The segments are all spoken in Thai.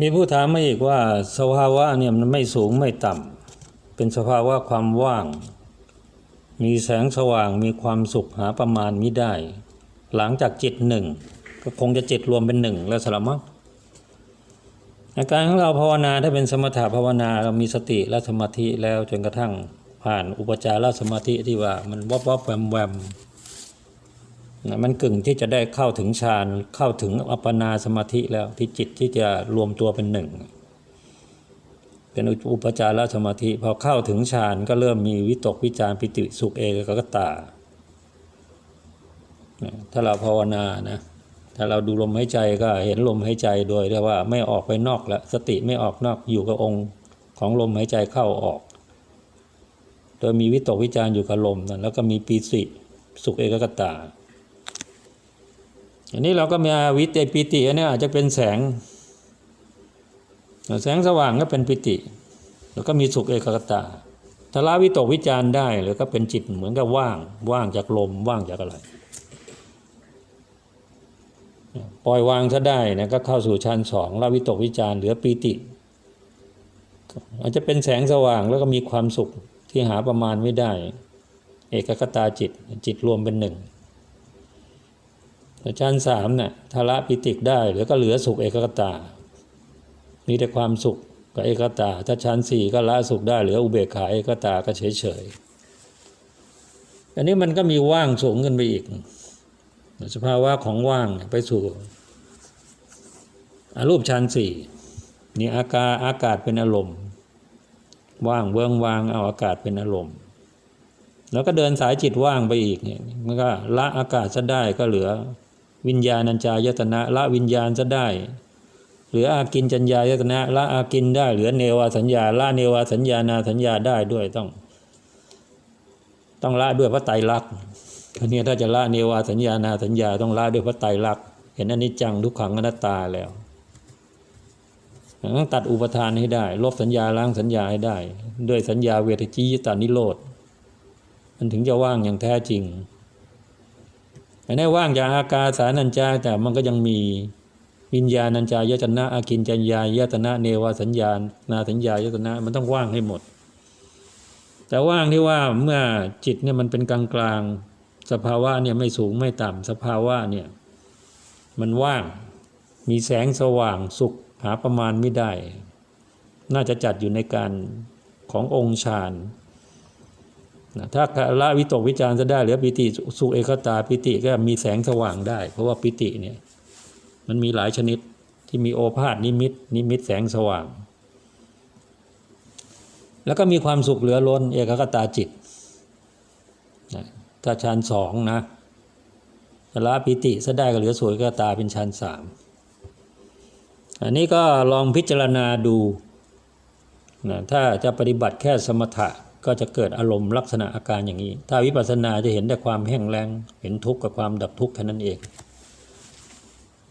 มีผู้ถามมาอีกว่าสภาวะเนี่ยมันไม่สูงไม่ต่ำเป็นสภาวะความว่าง มีแสงสว่างมีความสุขหาประมาณมิได้ หลังจากจิตหนึ่งก็คงจะจิตรวมเป็นหนึ่งแล้วสละมั้งอาการของเราภาวนาถ้าเป็นสมถะภาวนาเรามีสติและสมาธิแล้วจนกระทั่งผ่านอุปจารสมาธิที่ว่ามันวับวับแวมแวม นะมันกึ่งที่จะได้เข้าถึงฌานเข้าถึงอัปปนาสมาธิแล้วที่จิตที่จะรวมตัวเป็นหนึ่ง เป็นอุปจารสมาธิพอเข้าถึงฌานก็เริ่มมีวิตกวิจารปิติสุขเอกกตา ถ้าเราภาวนานะถ้าเราดูลมหายใจก็เห็นลมหายใจโดยที่ว่าไม่ออกไปนอกแล้วสติไม่ออกนอกอยู่กับองค์ของลมหายใจเข้าออก โดยมีวิตกวิจารอยู่กับลมนั่นแล้วก็มีปีติสุขเอกกตา อันนี้เราก็มีวิตปีติอันนี้อาจจะเป็นแสง แสงสว่างก็เป็นปิติ แล้วก็มีสุขเอกกตาถ้าละวิตกวิจารได้หรือก็เป็นจิตเหมือนกับว่างว่างจากลมว่างจากอะไรปล่อยวางซะได้นะก็เข้าสู่ชั้นสองละวิตกวิจารเหลือปีติ อาจจะเป็นแสงสว่างแล้วก็มีความสุขที่หาประมาณไม่ได้ เอกกตาจิตจิตรวมเป็นหนึ่ง แต่ชั้นสามเนี่ยทละปิติได้หรือก็เหลือสุขเอกกตา มีแต่ความสุขกับเอกตา ถ้าชั้นสี่ก็ละสุขได้เหลืออุเบกขาเอกตาก็เฉยเฉยอันนี้มันก็มีว่างสูงขึ้นไปอีก สภาวะของว่างไปสู่อารูปฌานสี่นี่อากาศอากาศเป็นอารมณ์ ว่างเบื้องวางเอาอากาศเป็นอารมณ์ แล้วก็เดินสายจิตว่างไปอีกเนี่ยมันก็ละอากาศจะได้ก็เหลือ วิญญาณัญจายตนะละวิญญาณจะได้หลืออากินจัญญายตนะละอากินได้เหลือเนวาสัญญาละเนวาสัญญานาสัญญาได้ด้วยต้อง ต้องละด้วยพระไตรลักษณ์ทีนี้ถ้าจะละเนวาสัญญานาสัญญาต้องละด้วยพระไตรลักษณ์เห็นอนิจจังทุกขังอนัตตาแล้วต้องตัดอุปทานให้ได้ ลบสัญญาล้างสัญญาให้ได้ ด้วยสัญญาเวทจิยตานิโรธมันถึงจะว่างอย่างแท้จริง แต่ในว่างจากอากาสานัญจาแต่มันก็ยังมีวิญญาณัญจายตนะอากินจัญญายตนะเนวสัญญานาสัญญายตนะมันต้องว่างให้หมด แต่ว่างที่ว่าเมื่อจิตเนี่ยมันเป็นกลางกลางสภาวะเนี่ยไม่สูงไม่ต่ำสภาวะเนี่ยมันว่าง มีแสงสว่างสุขหาประมาณไม่ได้ น่าจะจัดอยู่ในการขององค์ฌาน นะถ้าละวิตกวิจารจะได้เหลือปิติสุเอกตาปิติก็มีแสงสว่างได้ เพราะว่าปิติเนี่ยมันมีหลายชนิดที่มีโอภาษนิมิต นิมิตแสงสว่าง แล้วก็มีความสุขเหลือล้น เอกกตาจิตนะถ้าฌานสองนะละปิติซะได้ก็เหลือสวยกตาเป็นฌานสามอันนี้ก็ลองพิจารณาดูนะถ้าจะปฏิบัติแค่สมถะ ก็จะเกิดอารมณ์ลักษณะอาการอย่างนี้ ถ้าวิปัสสนาจะเห็นแต่ความแห้งแรงเห็นทุกข์กับความดับทุกข์แค่นั้นเอง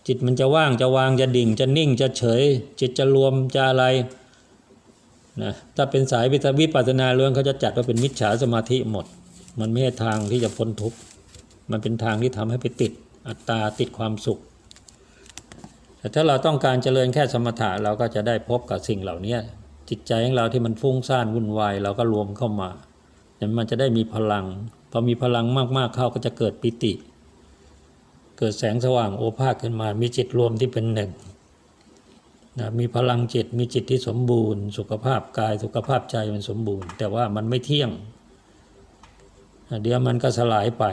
จิตมันจะว่างจะวางจะดิ่งจะนิ่งจะเฉย จิตจะรวมจะอะไรนะถ้าเป็นสายวิปัสสนาเรื่องเขาจะจัดว่าเป็นมิจฉาสมาธิหมด มันไม่ใช่ทางที่จะพ้นทุกข์มันเป็นทางที่ทำให้ไปติดอัตตาติดความสุข แต่ถ้าเราต้องการเจริญแค่สมถะเราก็จะได้พบกับสิ่งเหล่านี้ จิตใจของเราที่มันฟุ้งซ่านวุ่นวายเราก็รวมเข้ามาเดนมันจะได้มีพลังพอมีพลังมากๆเข้าก็จะเกิดปิติ เกิดแสงสว่างโอภาสขึ้นมา มีจิตรวมที่เป็นหนึ่งนะมีพลังจิตมีจิตที่สมบูรณ์ สุขภาพกายสุขภาพใจมันสมบูรณ์ แต่ว่ามันไม่เที่ยง เดี๋ยวมันก็สลายไป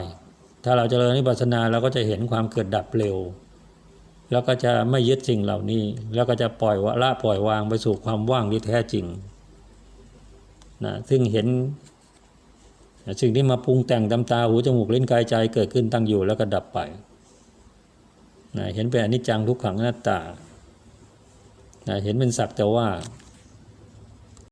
ถ้าเราจเจริญนิพพานาเราก็จะเห็นความเกิดดับเร็ว แล้วก็จะไม่ยึดสิ่งเหล่านี้ แล้วก็จะปล่อยวะละปล่อยวางไปสู่ความว่างที่แท้จริงนะซึ่งเห็นสิ่งที่มาปรุงแต่งตามตาหูจมูกลิ้นกายใจเกิดขึ้นตั้งอยู่แล้วก็ดับไปนะเห็นเป็นอนิจจังทุกขังหน้าตานะเห็นเป็นสักแต่ว่า